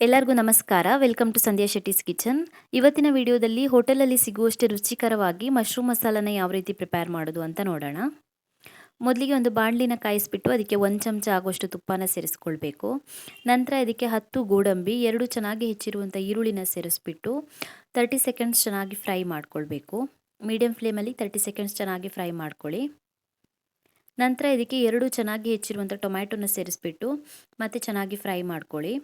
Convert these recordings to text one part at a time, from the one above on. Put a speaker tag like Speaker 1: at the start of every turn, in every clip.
Speaker 1: ಎಲ್ಲರಿಗೂ ನಮಸ್ಕಾರ. Welcome to Sandhya Shetty's kitchen ಇವತ್ತಿನ ವಿಡಿಯೋದಲ್ಲಿ ಹೋಟೆಲಲ್ಲಿ ಸಿಗುವಷ್ಟು ರುಚಿಕರವಾಗಿ ಮಶ್ರೂಮ್ ಮಸಾಲನ ಯಾವ ರೀತಿ ಪ್ರಿಪೇರ್ ಮಾಡೋದು ಅಂತ ನೋಡೋಣ. ಮೊದಲಿಗೆ ಒಂದು ಬಾಣಲಿನ ಕಾಯಿಸ್ಬಿಟ್ಟು ಅದಕ್ಕೆ ಒಂದು ಚಮಚ ಆಗುವಷ್ಟು ತುಪ್ಪನ ಸೇರಿಸ್ಕೊಳ್ಬೇಕು. ನಂತರ ಇದಕ್ಕೆ ಹತ್ತು ಗೋಡಂಬಿ, ಎರಡು ಚೆನ್ನಾಗಿ ಹೆಚ್ಚಿರುವಂಥ ಈರುಳ್ಳಿನ ಸೇರಿಸ್ಬಿಟ್ಟು ತರ್ಟಿ ಸೆಕೆಂಡ್ಸ್ ಚೆನ್ನಾಗಿ ಫ್ರೈ ಮಾಡ್ಕೊಳ್ಬೇಕು. ಮೀಡಿಯಂ ಫ್ಲೇಮಲ್ಲಿ ತರ್ಟಿ ಸೆಕೆಂಡ್ಸ್ ಚೆನ್ನಾಗಿ ಫ್ರೈ ಮಾಡ್ಕೊಳ್ಳಿ. ನಂತರ ಇದಕ್ಕೆ ಎರಡು ಚೆನ್ನಾಗಿ ಹೆಚ್ಚಿರುವಂಥ ಟೊಮ್ಯಾಟೊನ ಸೇರಿಸ್ಬಿಟ್ಟು ಮತ್ತೆ ಚೆನ್ನಾಗಿ ಫ್ರೈ ಮಾಡ್ಕೊಳ್ಳಿ.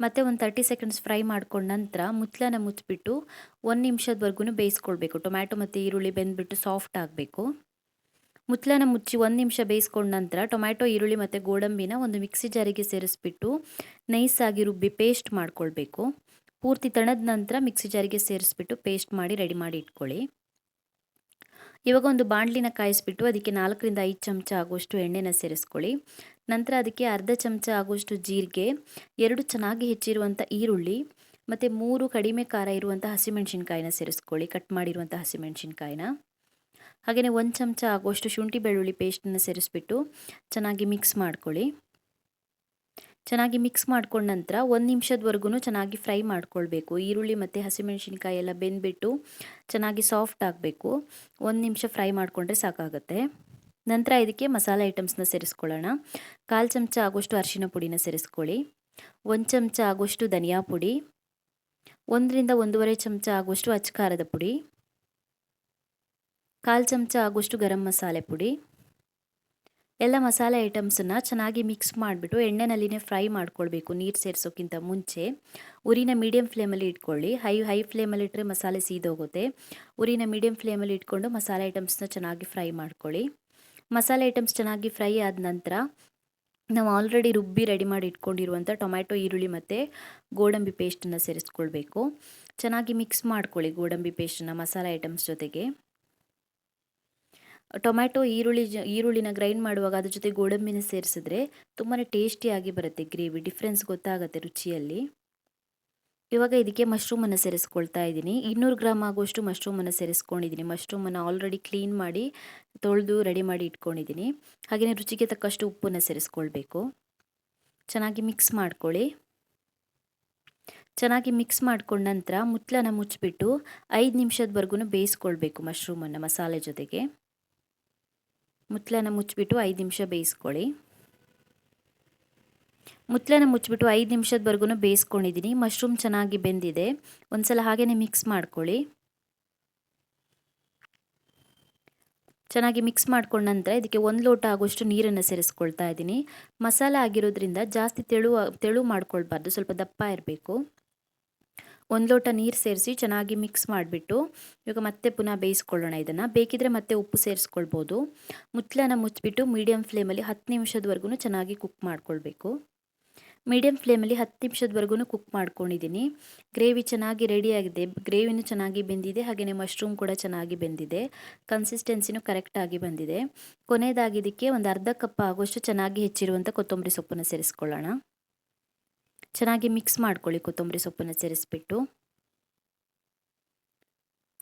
Speaker 1: ಮತ್ತು ಒಂದು ತರ್ಟಿ ಸೆಕೆಂಡ್ಸ್ ಫ್ರೈ ಮಾಡ್ಕೊಂಡ ನಂತರ ಮುತ್ಲನ ಮುಚ್ಚಿಬಿಟ್ಟು ಒಂದು ನಿಮಿಷದವರೆಗೂ ಬೇಯಿಸ್ಕೊಳ್ಬೇಕು. ಟೊಮ್ಯಾಟೊ ಮತ್ತು ಈರುಳ್ಳಿ ಬೆಂದ್ಬಿಟ್ಟು ಸಾಫ್ಟ್ ಆಗಬೇಕು. ಮುತ್ಲನ ಮುಚ್ಚಿ ಒಂದು ನಿಮಿಷ ಬೇಯಿಸ್ಕೊಂಡ ನಂತರ ಟೊಮ್ಯಾಟೊ, ಈರುಳ್ಳಿ ಮತ್ತು ಗೋಡಂಬಿನ ಒಂದು ಮಿಕ್ಸಿ ಜಾರಿಗೆ ಸೇರಿಸ್ಬಿಟ್ಟು ನೈಸಾಗಿ ರುಬ್ಬಿ ಪೇಸ್ಟ್ ಮಾಡ್ಕೊಳ್ಬೇಕು. ಪೂರ್ತಿ ತಣದ ನಂತರ ಮಿಕ್ಸಿ ಜಾರಿಗೆ ಸೇರಿಸ್ಬಿಟ್ಟು ಪೇಸ್ಟ್ ಮಾಡಿ ರೆಡಿ ಮಾಡಿ ಇಟ್ಕೊಳ್ಳಿ. ಇವಾಗ ಒಂದು ಬಾಣಲಿನ ಕಾಯಿಸ್ಬಿಟ್ಟು ಅದಕ್ಕೆ ನಾಲ್ಕರಿಂದ ಐದು ಚಮಚ ಆಗುವಷ್ಟು ಎಣ್ಣೆನ ಸೇರಿಸ್ಕೊಳ್ಳಿ. ನಂತರ ಅದಕ್ಕೆ ಅರ್ಧ ಚಮಚ ಆಗುವಷ್ಟು ಜೀರಿಗೆ, ಎರಡು ಚೆನ್ನಾಗಿ ಹೆಚ್ಚಿರುವಂಥ ಈರುಳ್ಳಿ, ಮತ್ತು ಮೂರು ಕಡಿಮೆ ಖಾರ ಇರುವಂಥ ಹಸಿಮೆಣಸಿನ್ಕಾಯಿನ ಸೇರಿಸ್ಕೊಳ್ಳಿ, ಕಟ್ ಮಾಡಿರುವಂಥ ಹಸಿಮೆಣಸಿನ್ಕಾಯಿನ. ಹಾಗೆಯೇ ಒಂದು ಚಮಚ ಆಗುವಷ್ಟು ಶುಂಠಿ ಬೆಳ್ಳುಳ್ಳಿ ಪೇಸ್ಟನ್ನು ಸೇರಿಸ್ಬಿಟ್ಟು ಚೆನ್ನಾಗಿ ಮಿಕ್ಸ್ ಮಾಡ್ಕೊಳ್ಳಿ. ಚೆನ್ನಾಗಿ ಮಿಕ್ಸ್ ಮಾಡ್ಕೊಂಡ ನಂತರ ಒಂದು ನಿಮಿಷದವರೆಗೂ ಚೆನ್ನಾಗಿ ಫ್ರೈ ಮಾಡ್ಕೊಳ್ಬೇಕು. ಈರುಳ್ಳಿ ಮತ್ತು ಹಸಿಮೆಣಸಿನ್ಕಾಯಿ ಎಲ್ಲ ಬೆಂದ್ಬಿಟ್ಟು ಚೆನ್ನಾಗಿ ಸಾಫ್ಟ್ ಆಗಬೇಕು. ಒಂದು ನಿಮಿಷ ಫ್ರೈ ಮಾಡಿಕೊಂಡ್ರೆ ಸಾಕಾಗುತ್ತೆ. ನಂತರ ಇದಕ್ಕೆ ಮಸಾಲೆ ಐಟಮ್ಸ್ನ ಸೇರಿಸ್ಕೊಳ್ಳೋಣ. ಕಾಲು ಚಮಚ ಆಗೋಷ್ಟು ಅರಿಶಿನ ಪುಡಿನ ಸೇರಿಸ್ಕೊಳ್ಳಿ. ಒಂದು ಚಮಚ ಆಗೋಷ್ಟು ಧನಿಯಾ ಪುಡಿ. ಒಂದರಿಂದ ಒಂದೂವರೆ ಚಮಚ ಆಗುವಷ್ಟು ಅಚ್ಚಕಾರದ ಪುಡಿ. ಕಾಲು ಚಮಚ ಆಗೋಷ್ಟು ಗರಂ ಮಸಾಲೆ ಪುಡಿ. ಎಲ್ಲ ಮಸಾಲೆ ಐಟಮ್ಸನ್ನು ಚೆನ್ನಾಗಿ ಮಿಕ್ಸ್ ಮಾಡಿಬಿಟ್ಟು ಎಣ್ಣೆನಲ್ಲಿನೇ ಫ್ರೈ ಮಾಡ್ಕೊಳ್ಬೇಕು ನೀರು ಸೇರಿಸೋಕ್ಕಿಂತ ಮುಂಚೆ. ಉರಿನ ಮೀಡಿಯಂ ಫ್ಲೇಮಲ್ಲಿ ಇಟ್ಕೊಳ್ಳಿ. ಹೈ ಹೈ ಫ್ಲೇಮಲ್ಲಿ ಇಟ್ಟರೆ ಮಸಾಲೆ ಸೀದೋಗುತ್ತೆ. ಉರಿನ ಮೀಡಿಯಂ ಫ್ಲೇಮಲ್ಲಿ ಇಟ್ಕೊಂಡು ಮಸಾಲೆ ಐಟಮ್ಸ್ನ ಚೆನ್ನಾಗಿ ಫ್ರೈ ಮಾಡ್ಕೊಳ್ಳಿ. ಮಸಾಲೆ ಐಟಮ್ಸ್ ಚೆನ್ನಾಗಿ ಫ್ರೈ ಆದ ನಂತರ ನಾವು ಆಲ್ರೆಡಿ ರುಬ್ಬಿ ರೆಡಿ ಮಾಡಿ ಇಟ್ಕೊಂಡಿರುವಂಥ ಟೊಮ್ಯಾಟೊ, ಈರುಳ್ಳಿ ಮತ್ತು ಗೋಡಂಬಿ ಪೇಸ್ಟನ್ನು ಸೇರಿಸ್ಕೊಳ್ಬೇಕು. ಚೆನ್ನಾಗಿ ಮಿಕ್ಸ್ ಮಾಡ್ಕೊಳ್ಳಿ ಗೋಡಂಬಿ ಪೇಸ್ಟನ್ನು ಮಸಾಲೆ ಐಟಮ್ಸ್ ಜೊತೆಗೆ. ಟೊಮ್ಯಾಟೊ, ಈರುಳ್ಳಿ ಈರುಳ್ಳಿನ ಗ್ರೈಂಡ್ ಮಾಡುವಾಗ ಅದ್ರ ಜೊತೆ ಗೋಡಂಬಿನ ಸೇರಿಸಿದ್ರೆ ತುಂಬಾ ಟೇಸ್ಟಿಯಾಗಿ ಬರುತ್ತೆ ಗ್ರೇವಿ. ಡಿಫ್ರೆನ್ಸ್ ಗೊತ್ತಾಗುತ್ತೆ ರುಚಿಯಲ್ಲಿ. ಇವಾಗ ಇದಕ್ಕೆ ಮಶ್ರೂಮನ್ನು ಸೇರಿಸ್ಕೊಳ್ತಾ ಇದ್ದೀನಿ. ಇನ್ನೂರು ಗ್ರಾಮ್ ಆಗುವಷ್ಟು ಮಶ್ರೂಮನ್ನು ಸೇರಿಸ್ಕೊಂಡಿದ್ದೀನಿ. ಮಶ್ರೂಮನ್ನು ಆಲ್ರೆಡಿ ಕ್ಲೀನ್ ಮಾಡಿ, ತೊಳೆದು ರೆಡಿ ಮಾಡಿ ಇಟ್ಕೊಂಡಿದ್ದೀನಿ. ಹಾಗೆಯೇ ರುಚಿಗೆ ತಕ್ಕಷ್ಟು ಉಪ್ಪನ್ನು ಸೇರಿಸ್ಕೊಳ್ಬೇಕು. ಚೆನ್ನಾಗಿ ಮಿಕ್ಸ್ ಮಾಡ್ಕೊಳ್ಳಿ. ಚೆನ್ನಾಗಿ ಮಿಕ್ಸ್ ಮಾಡ್ಕೊಂಡ ನಂತರ ಮುತ್ತಲನ್ನ ಮುಚ್ಚಿಬಿಟ್ಟು ಐದು ನಿಮಿಷದವರೆಗೂ ಬೇಯಿಸ್ಕೊಳ್ಬೇಕು ಮಶ್ರೂಮನ್ನು ಮಸಾಲೆ ಜೊತೆಗೆ. ಮುತ್ತಲನ ಮುಚ್ಚಿಬಿಟ್ಟು ಐದು ನಿಮಿಷ ಬೇಯಿಸ್ಕೊಳ್ಳಿ. ಮುತ್ತಲನ ಮುಚ್ಚಿಬಿಟ್ಟು ಐದು ನಿಮಿಷದವರೆಗೂ ಬೇಯಿಸ್ಕೊಂಡಿದ್ದೀನಿ. ಮಶ್ರೂಮ್ ಚೆನ್ನಾಗಿ ಬೆಂದಿದೆ. ಒಂದು ಸಲ ಹಾಗೆಯೇ ಮಿಕ್ಸ್ ಮಾಡ್ಕೊಳ್ಳಿ. ಚೆನ್ನಾಗಿ ಮಿಕ್ಸ್ ಮಾಡ್ಕೊಂಡ ನಂತರ ಇದಕ್ಕೆ ಒಂದು ಲೋಟ ಆಗುವಷ್ಟು ನೀರನ್ನು ಸೇರಿಸ್ಕೊಳ್ತಾ ಇದ್ದೀನಿ. ಮಸಾಲೆ ಆಗಿರೋದ್ರಿಂದ ಜಾಸ್ತಿ ತೆಳು ತೆಳು ಮಾಡ್ಕೊಳ್ಬಾರ್ದು. ಸ್ವಲ್ಪ ದಪ್ಪ ಇರಬೇಕು. ಒಂದು ಲೋಟ ನೀರು ಸೇರಿಸಿ ಚೆನ್ನಾಗಿ ಮಿಕ್ಸ್ ಮಾಡಿಬಿಟ್ಟು ಇವಾಗ ಮತ್ತೆ ಪುನಃ ಬೇಯಿಸ್ಕೊಳ್ಳೋಣ ಇದನ್ನು. ಬೇಕಿದ್ರೆ ಮತ್ತೆ ಉಪ್ಪು ಸೇರಿಸ್ಕೊಳ್ಬೋದು. ಮುಚ್ಚಲನ ಮುಚ್ಚಿಬಿಟ್ಟು ಮೀಡಿಯಮ್ ಫ್ಲೇಮಲ್ಲಿ ಹತ್ತು ನಿಮಿಷದವರೆಗೂ ಚೆನ್ನಾಗಿ ಕುಕ್ ಮಾಡ್ಕೊಳ್ಬೇಕು. ಮೀಡಿಯಮ್ ಫ್ಲೇಮಲ್ಲಿ ಹತ್ತು ನಿಮಿಷದವರೆಗೂ ಕುಕ್ ಮಾಡ್ಕೊಂಡಿದ್ದೀನಿ ಗ್ರೇವಿ ಚೆನ್ನಾಗಿ ರೆಡಿಯಾಗಿದೆ ಗ್ರೇವಿನೂ ಚೆನ್ನಾಗಿ ಬೆಂದಿದೆ. ಹಾಗೆಯೇ ಮಶ್ರೂಮ್ ಕೂಡ ಚೆನ್ನಾಗಿ ಬೆಂದಿದೆ. ಕನ್ಸಿಸ್ಟೆನ್ಸಿನೂ ಕರೆಕ್ಟಾಗಿ ಬಂದಿದೆ. ಕೊನೆಯದಾಗಿದ್ದಕ್ಕೆ ಒಂದು ಅರ್ಧ ಕಪ್ ಆಗೋಷ್ಟು ಚೆನ್ನಾಗಿ ಹೆಚ್ಚಿರುವಂಥ ಕೊತ್ತಂಬರಿ ಸೊಪ್ಪನ್ನು ಸೇರಿಸ್ಕೊಳ್ಳೋಣ. ಚೆನ್ನಾಗಿ ಮಿಕ್ಸ್ ಮಾಡ್ಕೊಳ್ಳಿ ಕೊತ್ತಂಬರಿ ಸೊಪ್ಪನ್ನು ಸೇರಿಸ್ಬಿಟ್ಟು.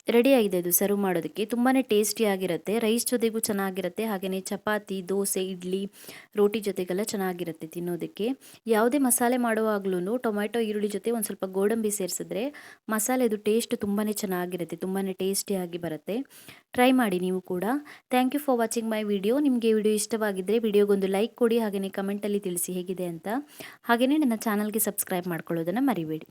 Speaker 1: ರೆಡಿಯಾಗಿದೆ ಅದು ಸರ್ವ್ ಮಾಡೋದಕ್ಕೆ. ತುಂಬಾ ಟೇಸ್ಟಿಯಾಗಿರುತ್ತೆ ರೈಸ್ ಜೊತೆಗೂ ಚೆನ್ನಾಗಿರುತ್ತೆ. ಹಾಗೆಯೇ ಚಪಾತಿ, ದೋಸೆ, ಇಡ್ಲಿ, ರೋಟಿ ಜೊತೆಗೆಲ್ಲ ಚೆನ್ನಾಗಿರುತ್ತೆ ತಿನ್ನೋದಕ್ಕೆ. ಯಾವುದೇ ಮಸಾಲೆ ಮಾಡುವಾಗಲೂ ಟೊಮೆಟೊ ಈರುಳ್ಳಿ ಜೊತೆ ಒಂದು ಸ್ವಲ್ಪ ಗೋಡಂಬಿ ಸೇರಿಸಿದ್ರೆ ಮಸಾಲೆದು ಟೇಸ್ಟ್ ತುಂಬಾ ಚೆನ್ನಾಗಿರುತ್ತೆ. ತುಂಬಾ ಟೇಸ್ಟಿಯಾಗಿ ಬರುತ್ತೆ. ಟ್ರೈ ಮಾಡಿ ನೀವು ಕೂಡ. Thank you for watching my video ನಿಮಗೆ ವಿಡಿಯೋ ಇಷ್ಟವಾಗಿದ್ದರೆ ವಿಡಿಯೋಗೊಂದು ಲೈಕ್ ಕೊಡಿ. ಹಾಗೆಯೇ ಕಮೆಂಟಲ್ಲಿ ತಿಳಿಸಿ ಹೇಗಿದೆ ಅಂತ. ಹಾಗೆಯೇ ನನ್ನ ಚಾನಲ್ಗೆ ಸಬ್ಸ್ಕ್ರೈಬ್ ಮಾಡ್ಕೊಳ್ಳೋದನ್ನು ಮರಿಬೇಡಿ.